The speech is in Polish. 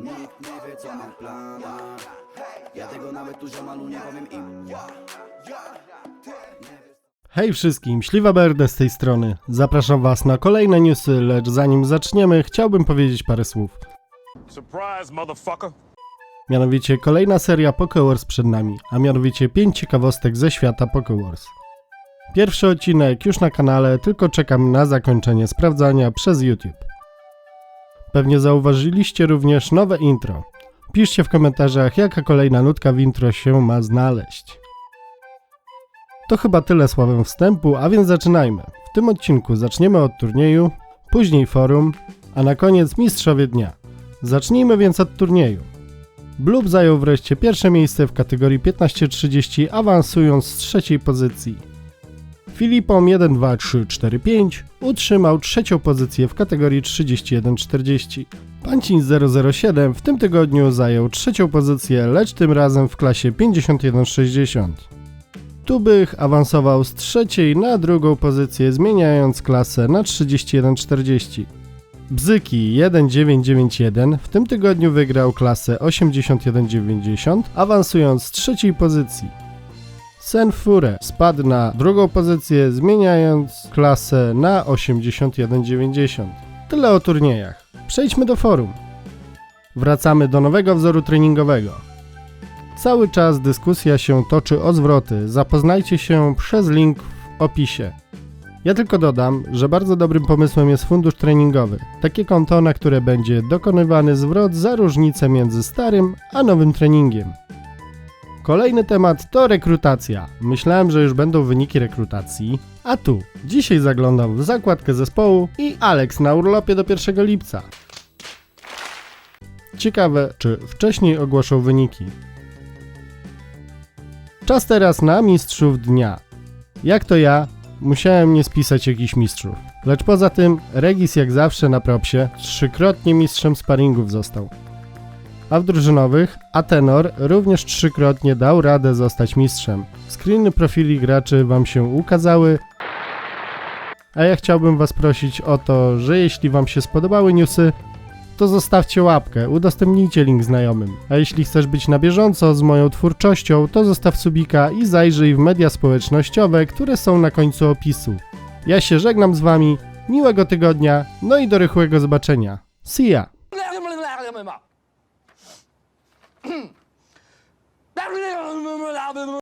Nikt nie wie co mam w planach Ja tego nawet tu ziomalu nie powiem im Hej wszystkim, Śliwa BRD z tej strony. Zapraszam Was na kolejne newsy, lecz zanim zaczniemy, chciałbym powiedzieć parę słów. Surprise, motherfucker. Mianowicie kolejna seria Pokewars przed nami, a mianowicie 5 ciekawostek ze świata Pokewars. Pierwszy odcinek już na kanale, tylko czekam na zakończenie sprawdzania przez YouTube. Pewnie zauważyliście również nowe intro. Piszcie w komentarzach, jaka kolejna nutka w intro się ma znaleźć. To chyba tyle słowem wstępu, a więc zaczynajmy. W tym odcinku zaczniemy od turnieju, później forum, a na koniec mistrzowie dnia. Zacznijmy więc od turnieju. Blub zajął wreszcie pierwsze miejsce w kategorii 15-30, awansując z trzeciej pozycji. Filipom 1, 2, 3, 4, 5 utrzymał trzecią pozycję w kategorii 31-40. Pancin 007 w tym tygodniu zajął trzecią pozycję, lecz tym razem w klasie 51-60. Tubych awansował z trzeciej na drugą pozycję, zmieniając klasę na 31-40. Bzyki 1991 w tym tygodniu wygrał klasę 81-90, awansując z trzeciej pozycji. Senfure spadł na drugą pozycję, zmieniając klasę na 81-90. Tyle o turniejach. Przejdźmy do forum. Wracamy do nowego wzoru treningowego. Cały czas dyskusja się toczy o zwroty. Zapoznajcie się przez link w opisie. Ja tylko dodam, że bardzo dobrym pomysłem jest fundusz treningowy. Takie konto, na które będzie dokonywany zwrot za różnicę między starym a nowym treningiem. Kolejny temat to rekrutacja. Myślałem, że już będą wyniki rekrutacji, a tu dzisiaj zaglądam w zakładkę zespołu i Alex na urlopie do 1 lipca. Ciekawe, czy wcześniej ogłoszą wyniki. Czas teraz na mistrzów dnia. Jak to ja, musiałem nie spisać jakichś mistrzów. Lecz poza tym, Regis jak zawsze na propsie, trzykrotnie mistrzem sparingów został. A w drużynowych, Atenor również trzykrotnie dał radę zostać mistrzem. Screeny profili graczy wam się ukazały, a ja chciałbym was prosić o to, że jeśli wam się spodobały newsy, to zostawcie łapkę, udostępnijcie link znajomym. A jeśli chcesz być na bieżąco z moją twórczością, to zostaw subika i zajrzyj w media społecznościowe, które są na końcu opisu. Ja się żegnam z wami, miłego tygodnia, no i do rychłego zobaczenia. See ya! Ben